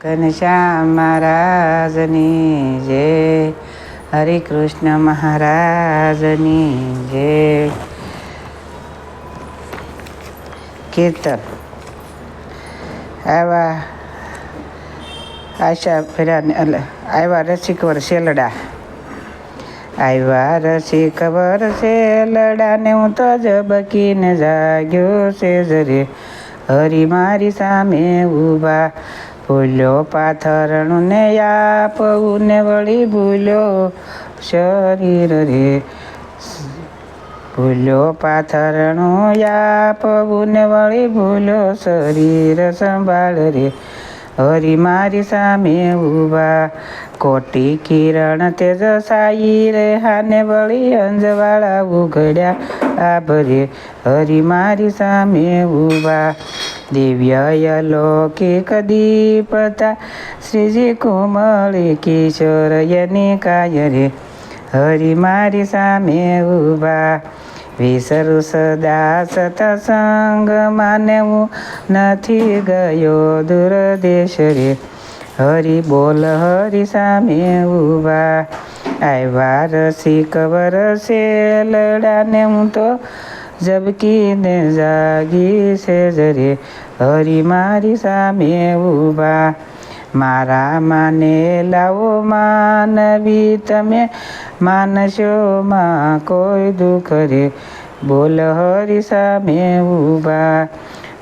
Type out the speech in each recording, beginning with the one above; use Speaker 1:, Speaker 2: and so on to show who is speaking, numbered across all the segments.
Speaker 1: ઘનશ્યામ મહારાજની જય હરે કૃષ્ણ મહારાજની જય કીર્તન આવ્યા આશા ફેર્યા એટલે આવ્યા રસિક વર શેલડા આવ્યા રસિક વર શેલડાને હું તો જ બકીને જાગ્યો છે જરે હરી મારી સામે ઊભા ભૂલ્યો પાથરણું ને આપવું ને વળી ભૂલ્યો શરીર રે ભૂલ્યો પાથરણું આપવું ને વળી ભૂલ્યો શરીર સંભાળ રે, હરી મારી સામે ઊભા કોટી કિરણ તેજ સાઈ રે, હાને વળી અંજવાળા ઉઘડ્યા આભરે. હરી મારી સામે ઊભા. દિવ્ય અલૌકિક દીપતા શ્રીજી કુમળી કિશોરયની કાય રે. હરી મારી સામે ઊભા. વિસરુ સદા સતસંગ માને હું નથી ગયો દૂરદેશ રે. હરી બોલ હરી સામે ઊભા. આવ્યા રસિક વરસે લડાને હું તો ઝબકીને જાગી છે જરે હરી મારી સામે ઊભા મારા માને લાવો માનવી તમે માનશો માં કોઈ દુઃખ રે બોલ હરી સામે ઊભા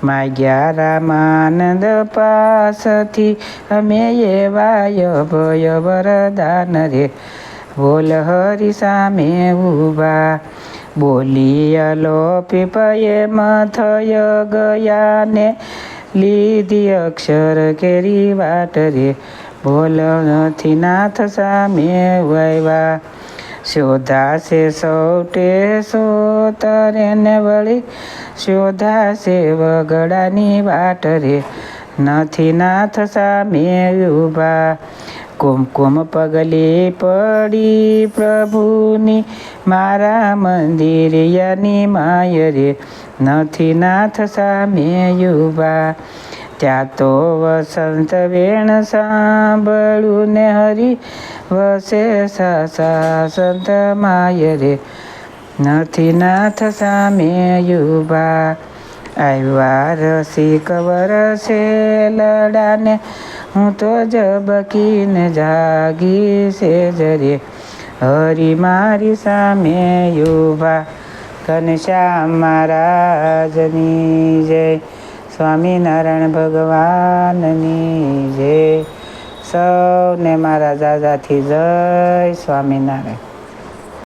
Speaker 1: માગ્યા રામાનંદ પાસથી અમે એવા ભય વરદાન રે બોલ હરી સામે ઊભા બોલી પીપયે પયે મથય ગયાને લીધી અક્ષર કેરી વાટ રે બોલ નથી નાથ સામે વૈવા. શોધાશે સૌટે સોતરે ને વળી. શોધાશે વગડાની વાટ રે નથી નાથ સામે ઊભા. કુમકુમ પગલી પડી પ્રભુની, મારા મંદિરિયાની માય રે. નથી નાથ સામે યુવા ત્યાં તો વસંત વેણ સાંભળું ને હરી વસે સાસા સંત માય રે. નથી નાથ સામે યુવા આવ્યા રસિક વરસે લડાને હું તો જબકીને જાગી છે જરે હરી મારી સામે યુભા, ઘનશ્યામ મહારાજની જય. સ્વામિનારાયણ ભગવાનની જય. સૌને મારા દાદાથી જય સ્વામિનારાયણ.